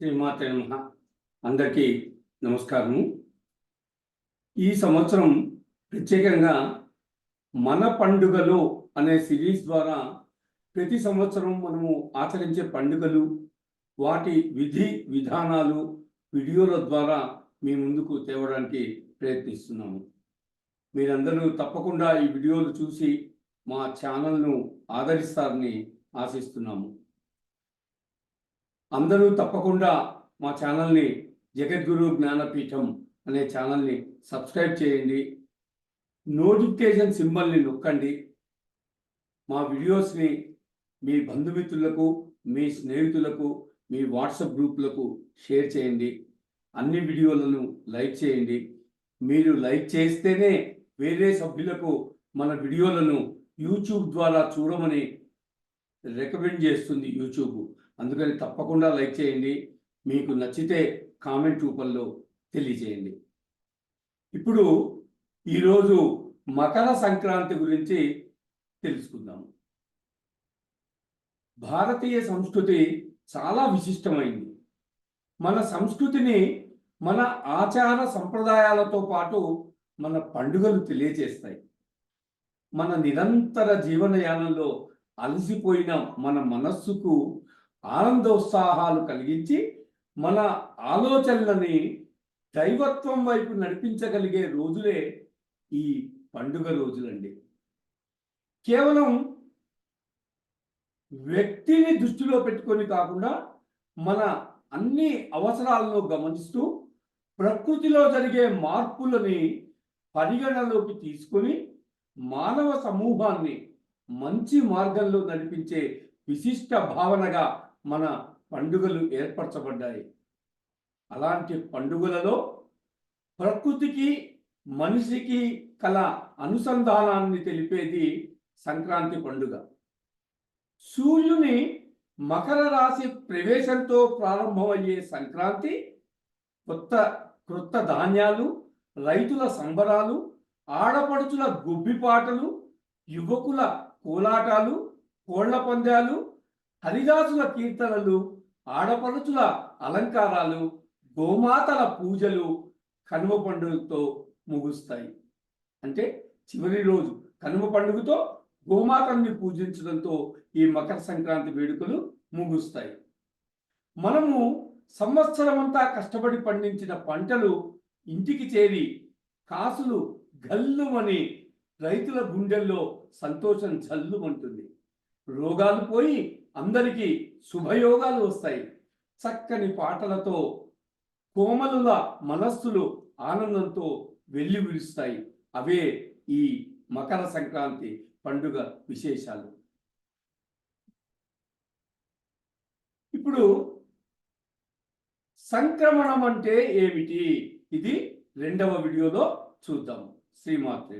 శ్రీమాత నమ. అందరికీ నమస్కారము. ఈ సంవత్సరం ప్రత్యేకంగా మన పండుగలు అనే సిరీస్ ద్వారా ప్రతి సంవత్సరం మనము ఆచరించే పండుగలు వాటి విధి విధానాలు వీడియోల ద్వారా మీ ముందుకు తేవడానికి ప్రయత్నిస్తున్నాము. మీరందరూ తప్పకుండా ఈ వీడియోలు చూసి మా ఛానల్ను ఆదరిస్తారని ఆశిస్తున్నాము. అందరూ తప్పకుండా మా ఛానల్ని జగద్గురు జ్ఞానపీఠం అనే ఛానల్ని సబ్స్క్రైబ్ చేయండి. నోటిఫికేషన్ సింబల్ని నొక్కండి. మా వీడియోస్ని మీ బంధుమిత్రులకు మీ స్నేహితులకు మీ వాట్సాప్ గ్రూపులకు షేర్ చేయండి. అన్ని వీడియోలను లైక్ చేయండి. మీరు లైక్ చేస్తేనే వేరే సభ్యులకు మన వీడియోలను యూట్యూబ్ ద్వారా చూడమని రికమెండ్ చేస్తుంది యూట్యూబ్. అందుకని తప్పకుండా లైక్ చేయండి. మీకు నచ్చితే కామెంట్ రూపంలో తెలియజేయండి. ఇప్పుడు ఈరోజు మకర సంక్రాంతి గురించి తెలుసుకుందాము. భారతీయ సంస్కృతి చాలా విశిష్టమైంది. మన సంస్కృతిని మన ఆచార సంప్రదాయాలతో పాటు మన పండుగలు తెలియజేస్తాయి మన నిరంతర జీవనయానంలో అలసిపోయిన మన మనస్సుకు ఆనందోత్సాహాలు కలిగించి మన ఆలోచనలని దైవత్వం వైపు నడిపించగలిగే రోజులే ఈ పండుగ రోజులండి. కేవలం వ్యక్తిని దృష్టిలో పెట్టుకొని కాకుండా మన అన్ని అవసరాలను గమనిస్తూ ప్రకృతిలో జరిగే మార్పులని పరిగణలోకి తీసుకొని మానవ సమూహాన్ని మంచి మార్గంలో నడిపించే విశిష్ట భావనగా మన పండుగలు ఏర్పరచబడ్డాయి. అలాంటి పండుగలలో ప్రకృతికి మనిషికి కల అనుసంధానాన్ని తెలిపేది సంక్రాంతి పండుగ. సూర్యుని మకర రాశి ప్రవేశంతో ప్రారంభమయ్యే సంక్రాంతి కొత్త క్రొత్త ధాన్యాలు రైతుల సంబరాలు ఆడపడుచుల గుబ్బిపాటలు యువకుల కోలాటాలు కోళ్ళ పందాలు హరిదాసుల కీర్తనలు ఆడపడుచుల అలంకారాలు గోమాతల పూజలు కనుమ పండుగతో ముగుస్తాయి. అంటే చివరి రోజు కనుమ పండుగతో గోమాతల్ని పూజించడంతో ఈ మకర సంక్రాంతి వేడుకలు ముగుస్తాయి. మనము సంవత్సరం అంతా కష్టపడి పండించిన పంటలు ఇంటికి చేరి కాసులు గల్లుమని రైతుల గుండెల్లో సంతోషం జల్లుమంటుంది రోగాలు పోయి అందరికీ శుభయోగాలు వస్తాయి. చక్కని పాటలతో కోమలుల మనస్సులు ఆనందంతో వెళ్ళి అవే ఈ మకర సంక్రాంతి పండుగ విశేషాలు. ఇప్పుడు సంక్రమణం అంటే ఏమిటి? ఇది రెండవ వీడియోలో చూద్దాం. శ్రీమాత్రే